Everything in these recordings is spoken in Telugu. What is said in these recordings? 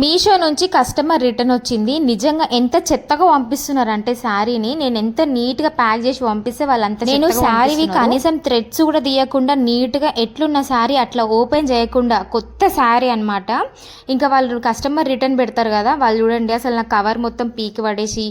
మీషో నుంచి కస్టమర్ రిటర్న్ వచ్చింది. నిజంగా ఎంత చెత్తగా పంపిస్తున్నారంటే శారీని. నేను ఎంత నీట్గా ప్యాక్ చేసి పంపిస్తే వాళ్ళంత నేను శారీవి కనీసం థ్రెడ్స్ కూడా తీయకుండా నీట్గా ఎట్లున్న శారీ అట్లా ఓపెన్ చేయకుండా కొత్త శారీ అన్నమాట. ఇంకా వాళ్ళు కస్టమర్ రిటర్న్ పెడతారు కదా వాళ్ళు చూడండి అసలు నా కవర్ మొత్తం పీకి పడేసి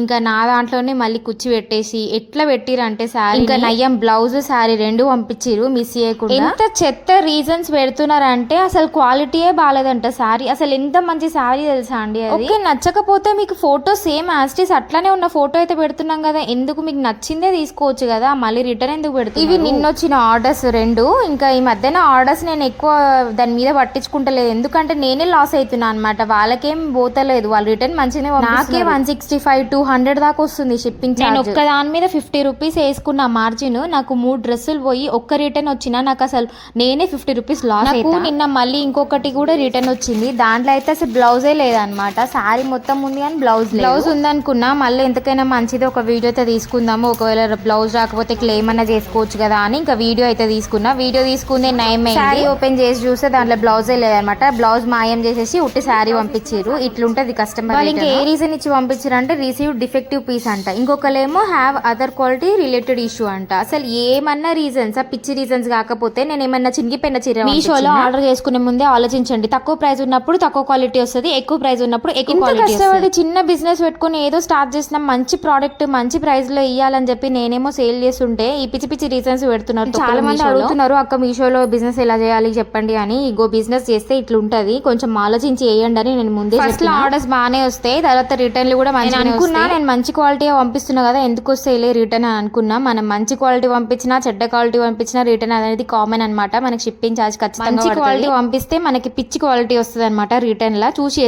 ఇంకా నా దాంట్లోనే మళ్ళీ కుచ్చి పెట్టేసి ఎట్లా పెట్టిరు అంటే శారీ ఇంకా నయ్యం బ్లౌజ్ శారీ రెండు పంపించిరు మిస్ చేయకుండా. ఎంత చెత్త రీజన్స్ పెడుతున్నారంటే అసలు క్వాలిటీయే బాగాలేదంట శారీ. అసలు ఎంత మంచి శారీ తెలుసా అండి అది? ఓకే నచ్చకపోతే మీకు ఫోటో సేమ్ యాస్టీస్ అట్లానే ఉన్న ఫోటో అయితే పెడుతున్నాం కదా ఎందుకు మీకు నచ్చిందే తీసుకోవచ్చు కదా మళ్ళీ రిటర్న్ ఎందుకు పెడుతుంది ఇవి నిన్న వచ్చిన ఆర్డర్స్ రెండు. ఇంకా ఈ మధ్యన ఆర్డర్స్ నేను ఎక్కువ దాని మీద పట్టించుకుంటలేదు. ఎందుకంటే నేనే లాస్ అవుతున్నా అనమాట వాళ్ళకేం పోతలేదు. వాళ్ళు రిటర్న్ మంచిగానే నాకే one sixty five two hundred దాకా వస్తుంది షిప్పింగ్ నేను ఒక్క దాని మీద ఫిఫ్టీ రూపీస్ వేసుకున్న మార్జిన్ నాకు మూడు డ్రెస్సులు పోయి ఒక్క రిటర్న్ వచ్చినా నాకు అసలు నేనే ఫిఫ్టీ రూపీస్ లాస్ నాకు నిన్న మళ్ళీ ఇంకొకటి కూడా రిటర్న్ వచ్చింది. దాంట్లో అయితే అసలు బ్లౌజే లేదనమాట శారీ మొత్తం ఉంది కానీ బ్లౌజ్ బ్లౌజ్ ఉందనుకున్నా మళ్ళీ ఎంతకైనా మంచిది ఒక వీడియో అయితే తీసుకుందాము. ఒకవేళ బ్లౌజ్ రాకపోతే క్లెయిమ్ అన్న చేసుకోవచ్చు కదా అని ఇంకా వీడియో అయితే తీసుకున్నా. వీడియో తీసుకుంది నయం శారీ ఓపెన్ చేసి చూస్తే దాంట్లో బ్లౌజే లేదనమాట బ్లౌజ్ మాయం చేసేసి ఉట్టి శారీ పంపించారు. ఇట్లుంటది కస్టమర్ వాళ్ళు ఇంకా ఏ రీజన్ ఇచ్చి పంపించారు అంటే రిసీవ్ డిఫెక్టివ్ పీస్ అంట. ఇంకొకలేమో have other quality related issue అంట. అసలు ఏమన్నా రీజన్స్ ఆ పిచ్చి రీజన్స్ కాకపోతే నేను ఏమన్నా చినిగిపోయిన చీర మీషోలో ఆర్డర్ చేసుకునే ముందే ఆలోచించండి. తక్కువ ప్రైస్ ఉన్నప్పుడు తక్కువ క్వాలిటీ వస్తుంది ఎక్కువ ప్రైస్ ఉన్నప్పుడు ఎక్కువ క్వాలిటీ కష్టపడి చిన్న బిజినెస్ పెట్టుకుని ఏదో స్టార్ట్ చేసిన మంచి ప్రోడక్ట్ మంచి ప్రైస్లో ఇవ్వాలని చెప్పి నేనేమో సేల్ చేస్తుంటే ఈ పిచ్చి పిచ్చి రీజన్స్ పెడుతున్నారు చాలా మంది అడుగుతున్నారు అక్క మీషోలో బిజినెస్ ఎలా చేయాలి చెప్పండి అని. ఇగో బిజినెస్ చేస్తే ఇట్లా ఉంటది కొంచెం ఆలోచించి వేయండి అని నేను ముందే ఫస్ట్ ఆర్డర్స్ బాగానే వస్తాయి తర్వాత రిటర్న్లు కూడా మంచి అనుకున్నా నేను మంచి క్వాలిటీ పంపిస్తున్నా కదా ఎందుకు వస్తాయిలే రిటర్న్ అని అనుకున్నా. మనం మంచి క్వాలిటీ పంపించినా చెడ్డ క్వాలిటీ పంపించినా రిటర్న్ అనేది కామన్ అన్నమాట. మనకి షిప్పింగ్ ఛార్జ్ ఖచ్చితంగా మంచి క్వాలిటీ పంపిస్తే మనకి పిచ్చి క్వాలిటీ వస్తుంది అనమాట రిటర్న్ లా చూసి